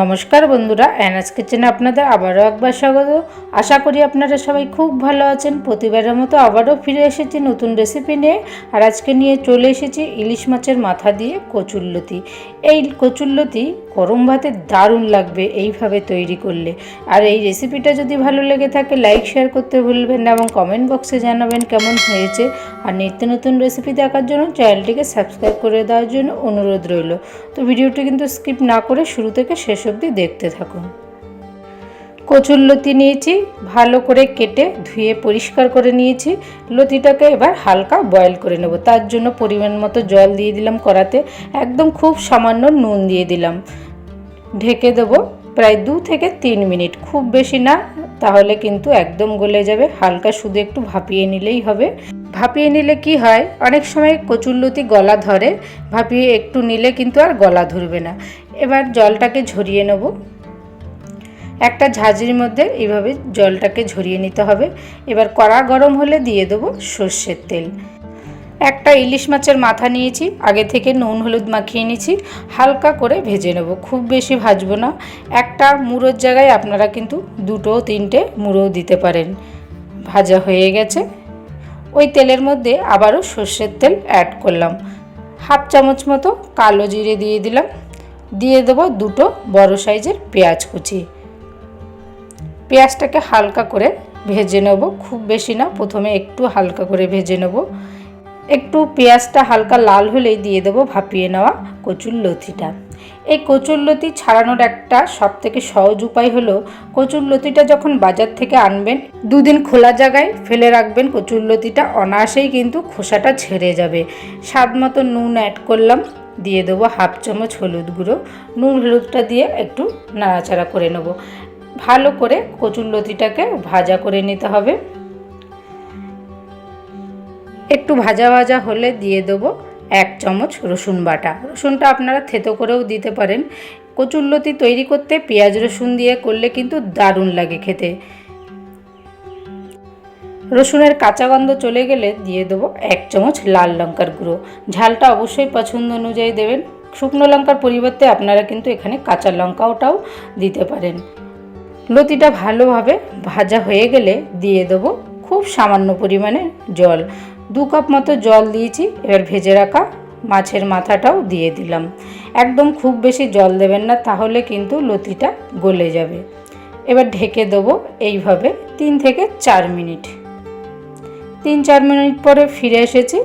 নমস্কার বন্ধুরা, অ্যানাস কিচেনে আপনাদের আবারও একবার স্বাগত। আশা করি আপনারা সবাই খুব ভালো আছেন। প্রতিবারের মতো আবারও ফিরে এসেছি নতুন রেসিপি নিয়ে। আর আজকে নিয়ে চলে এসেছি ইলিশ মাছের মাথা দিয়ে কচুল্লতি এই কচুল্লতি গরম ভাতে দারুণ লাগবে এইভাবে তৈরি করলে। আর এই রেসিপিটা যদি ভালো লেগে থাকে লাইক শেয়ার করতে ভুলবেন না এবং কমেন্ট বক্সে জানাবেন কেমন হয়েছে। আর নিত্য নতুন রেসিপি দেখার জন্য চ্যানেলটিকে সাবস্ক্রাইব করে দেওয়ার জন্য অনুরোধ রইল। তো ভিডিওটি কিন্তু স্কিপ না করে শুরু থেকে শেষ অবধি দেখতে থাকুন। কচুর লতি নিয়েছি, ভালো করে কেটে ধুয়ে পরিষ্কার করে নিয়েছি। লতিটাকে এবার হালকা বয়েল করে নেব। তার জন্য পরিমাণ মতো জল দিয়ে দিলাম কড়াতে। একদম খুব সামান্য নুন দিয়ে দিলাম। ঢেকে দেব প্রায় দু থেকে তিন মিনিট। খুব বেশি না তাহলে কিন্তু একদম গলে যাবে। হালকা শুধু একটু ভাপিয়ে নিলেই হবে। ভাপিয়ে নিলে কি হয়? অনেক সময় কচুরলতি গলা ধরে। ভাপিয়ে একটু নিলে কিন্তু আর গলা ধরবে না। এবার জলটাকে ঝরিয়ে নেব। একটা ঝাঁঝির মধ্যে এইভাবে জলটাকে ঝরিয়ে নিতে হবে। এবার কড়া গরম হলে দিয়ে দেবো সর্ষের তেল। একটা ইলিশ মাছের মাথা নিয়েছি, আগে থেকে নুন, হলুদ মাখিয়ে নিয়েছি, হালকা করে ভেজে নেব। খুব বেশি ভাজবো না। একটা মুড়োর জায়গায় আপনারা কিন্তু দুটো, তিনটে মুড়োও দিতে পারেন। ভাজা হয়ে গেছে। ওই তেলের মধ্যে আবারও সর্ষের তেল অ্যাড করলাম। হাফ চামচ মতো কালো জিরে দিয়ে দিলাম। দিয়ে দেবো দুটো বড় সাইজের পেঁয়াজ কুচি। পেঁয়াজটাকে হালকা করে ভেজে নেব। খুব বেশি না, প্রথমে একটু হালকা করে ভেজে নেব। একটু পেঁয়াজটা হালকা লাল হলেই দিয়ে দেবো, ভাপিয়ে নেওয়া কচুর লতিটা। এই কচুর লতি ছাড়ানোর একটা সব থেকে সহজ উপায় হলো, কচুর লতিটা যখন বাজার থেকে আনবেন, দুদিন খোলা জায়গায় ফেলে রাখবেন কচুর লতিটা, অনায়াসেই কিন্তু খোসাটা ছেড়ে যাবে। স্বাদ মতো নুন অ্যাড করলাম, দিয়ে দেবো হাফ চামচ হলুদ গুঁড়ো। নুন হলুদটা দিয়ে একটু নাড়াচাড়া করে নেব। ভালো করে কচুর লতিটাকে ভাজা করে নিতে হবে। একটু ভাজা ভাজা হলে দিয়ে দেবো এক চামচ রসুন বাটা। রসুনটা আপনারা থেতো করেও দিতে পারেন। কচুরলতি তৈরি করতে পেঁয়াজ রসুন দিয়ে করলে কিন্তু দারুণ লাগে খেতে। রসুনের কাঁচা গন্ধ চলে গেলে দিয়ে দেবো এক চামচ লাল লঙ্কার গুঁড়ো। ঝালটা অবশ্যই পছন্দ অনুযায়ী দেবেন। শুকনো লঙ্কার পরিবর্তে আপনারা কিন্তু এখানে কাঁচা লঙ্কাওটাও দিতে পারেন। লতিটা ভালোভাবে ভাজা হয়ে গেলে দিয়ে দেবো খুব সামান্য পরিমাণে জল। দু কাপ মতো জল দিয়েছি, এবার ভেজে রাখা মাছের মাথাটাও দিয়ে দিলাম। একদম খুব বেশি জল দেবেন না, তাহলে কিন্তু লতিটা গলে যাবে। এবার ঢেকে দেবো এইভাবে তিন থেকে চার মিনিট। তিন চার মিনিট পরে ফিরে এসেছি।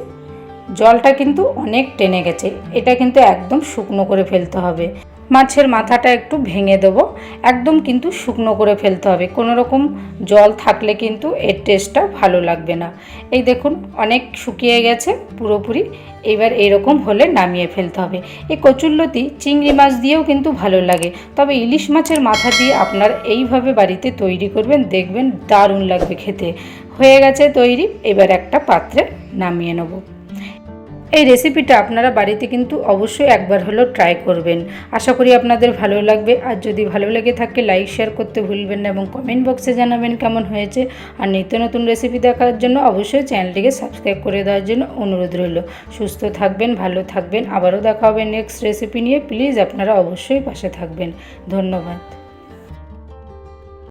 জলটা কিন্তু অনেক টেনে গেছে, এটা কিন্তু একদম শুকনো করে ফেলতে হবে। মাছের মাথাটা একটু ভেঙে দেবো। একদম কিন্তু শুকনো করে ফেলতে হবে। কোনো রকম জল থাকলে কিন্তু এর টেস্টটা ভালো লাগবে না। এই দেখুন, অনেক শুকিয়ে গেছে পুরোপুরি। এবার এরকম হলে নামিয়ে ফেলতে হবে। এই কচুল্লতি চিংড়ি মাছ দিয়েও কিন্তু ভালো লাগে। তবে ইলিশ মাছের মাথা দিয়ে আপনার এইভাবে বাড়িতে তৈরি করবেন, দেখবেন দারুণ লাগবে খেতে। হয়ে গেছে তৈরি, এবার একটা পাত্রে নামিয়ে নেব। এই রেসিপিটা আপনারা বাড়িতে কিন্তু অবশ্যই একবার হলেও ট্রাই করবেন। আশা করি আপনাদের ভালো লাগবে। আর যদি ভালো লেগে থাকে লাইক শেয়ার করতে ভুলবেন না এবং কমেন্ট বক্সে জানাবেন কেমন হয়েছে। আর নিত্য নতুন রেসিপি দেখার জন্য অবশ্যই চ্যানেলটিকে সাবস্ক্রাইব করে দেওয়ার জন্য অনুরোধ রইল। সুস্থ থাকবেন, ভালো থাকবেন। আবারও দেখা হবে নেক্সট রেসিপি নিয়ে। প্লিজ আপনারা অবশ্যই পাশে থাকবেন। ধন্যবাদ।